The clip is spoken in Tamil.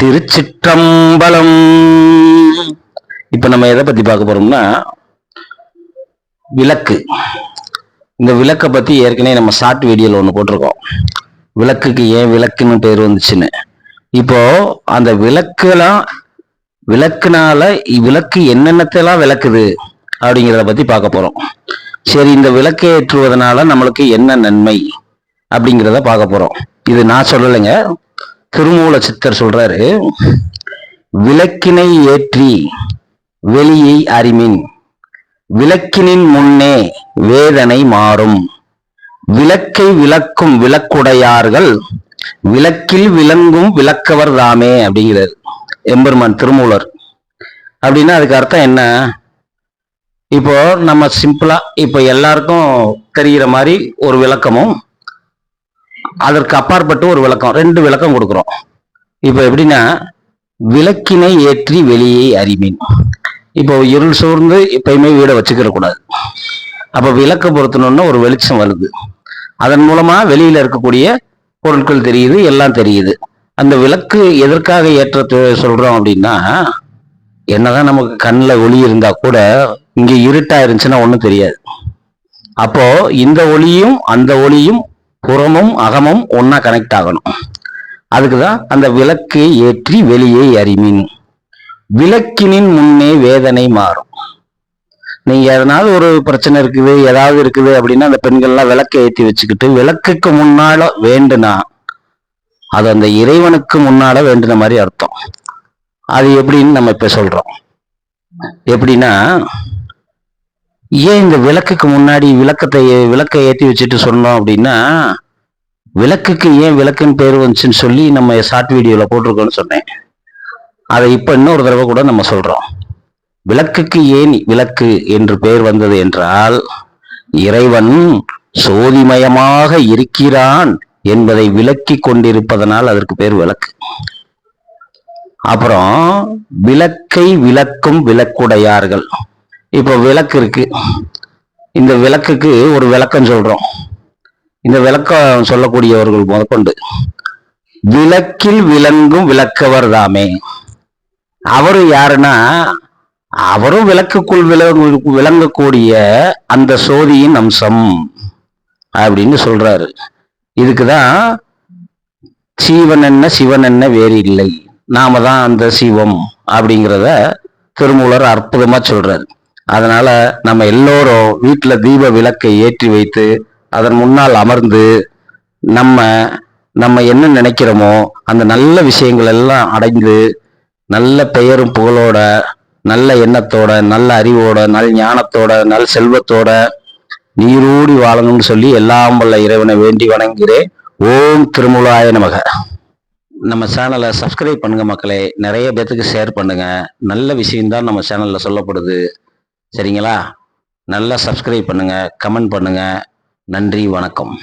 திருச்சிற்றம்பலம். இப்ப நம்ம எதை பத்தி பார்க்க போறோம்னா விளக்கு. இந்த விளக்கை பத்தி ஏற்கனவே நம்ம ஷார்ட் வீடியோல ஒன்று போட்டிருக்கோம். விளக்குக்கு ஏன் விளக்குன்னு பேர் வந்துச்சுன்னு. இப்போ அந்த விளக்குலாம் விளக்குனால விளக்கு என்னென்னத்தெல்லாம் விளக்குது அப்படிங்கிறத பத்தி பார்க்க போறோம். சரி இந்த விளக்கை ஏற்றுவதனால நம்மளுக்கு என்ன நன்மை அப்படிங்கிறத பார்க்க போறோம். இது நான் சொல்லலைங்க. திருமூல சித்தர் சொல்றாரு விளக்கினை ஏற்றி வெளியை அறிமின். விளக்கினின் முன்னே வேதனை மாறும். விளக்கை விளக்கும் விளக்குடையார்கள் விளக்கில் விளங்கும் விளக்கவர் தாமே அப்படிங்கிறார் எம்பெருமான் திருமூலர். அப்படின்னா அதுக்கு அர்த்தம் என்ன? இப்போ நம்ம சிம்பிளா இப்போ எல்லாருக்கும் தெரிகிற மாதிரி ஒரு விளக்கமும் அதற்கு அப்பாற்பட்டு ஒரு விளக்கம் ரெண்டு விளக்கம் கொடுக்குறோம். இப்போ எப்படின்னா விளக்கினை ஏற்றி வெளியே அறிமீன் இப்போ இருள் சூழ்ந்து எப்பயுமே வீடை வச்சுக்கிற கூடாது. அப்போ விளக்கு பொருத்தணும்னா ஒரு வெளிச்சம் வருது. அதன் மூலமா வெளியில இருக்கக்கூடிய பொருட்கள் தெரியுது எல்லாம் தெரியுது. அந்த விளக்கு எதற்காக ஏற்ற சொல்கிறோம் சொல்றோம் அப்படின்னா என்னதான் நமக்கு கண்ணில் ஒளி இருந்தா கூட இங்க இருட்டா இருந்துச்சுன்னா ஒன்றும் தெரியாது. அப்போ இந்த ஒளியும் அந்த ஒளியும் புறமும் அகமும் ஒன்றா கனெக்ட் ஆகணும். அதுக்கு தான் அந்த விளக்கை ஏற்றி வெளியே அறிமின் விளக்கினின் முன்னே வேதனை மாறும். நீங்க எதனாவது ஒரு பிரச்சனை இருக்குது ஏதாவது இருக்குது அப்படின்னா அந்த பெண்கள்லாம் விளக்கை ஏற்றி வச்சுக்கிட்டு விளக்குக்கு முன்னால வேண்டுனா அது அந்த இறைவனுக்கு முன்னால வேண்டுன மாதிரி அர்த்தம். அது எப்படின்னு நம்ம இப்ப சொல்றோம். எப்படின்னா ஏன் இந்த விளக்குக்கு முன்னாடி விளக்கத்தை விளக்கை ஏற்றி வச்சுட்டு சொன்னோம் அப்படின்னா விளக்குக்கு ஏன் விளக்குன்னு பேர் வந்துச்சுன்னு சொல்லி நம்ம ஷார்ட் வீடியோவில் போட்டிருக்கோம்னு சொன்னேன். அதை இப்போ இன்னொரு தடவை கூட நம்ம சொல்கிறோம் விளக்குக்கு ஏன் விளக்கு என்று பெயர் வந்தது என்றால் இறைவன் சோதிமயமாக இருக்கிறான் என்பதை விளக்கி கொண்டிருப்பதனால் அதற்கு பேர் விளக்கு. அப்புறம் விளக்கை விளக்கும் விளக்குடையார்கள். இப்போ விளக்கு இருக்கு. இந்த விளக்குக்கு ஒரு விளக்கம் சொல்றோம். இந்த விளக்கம் சொல்லக்கூடியவர்கள் முதற்கொண்டு விளக்கில் விளங்கும் விளக்கவர் தாமே. அவரு யாருன்னா அவரும் விளக்குக்குள் விளங்கு விளங்கக்கூடிய அந்த சோதியின் அம்சம் அப்படின்னு சொல்றாரு. இதுக்குதான் சீவன் என்ன சிவன் என்ன வேறு இல்லை. நாம தான் அந்த சிவம் அப்படிங்கிறத திருமூலர் அற்புதமா சொல்றாரு. அதனால நம்ம எல்லோரும் வீட்டில் தீப விளக்கை ஏற்றி வைத்து அதன் முன்னால் அமர்ந்து நம்ம நம்ம என்ன நினைக்கிறோமோ அந்த நல்ல விஷயங்கள் எல்லாம் அடைந்து நல்ல பெயரும் புகழோட நல்ல எண்ணத்தோட நல்ல அறிவோட நல் ஞானத்தோட நல் செல்வத்தோட நீரூடி வாழணும்னு சொல்லி எல்லாம் வல்ல இறைவனை வேண்டி வணங்குகிறேன். ஓம் திருமுலாய நமக. நம்ம சேனலை சப்ஸ்கிரைப் பண்ணுங்க மக்களே. நிறைய பேத்துக்கு ஷேர் பண்ணுங்க. நல்ல விஷயம்தான் நம்ம சேனல்ல சொல்லப்படுது. சரிங்களா? நல்லா சப்ஸ்கிரைப் பண்ணுங்கள் கமெண்ட் பண்ணுங்கள் நன்றி வணக்கம்.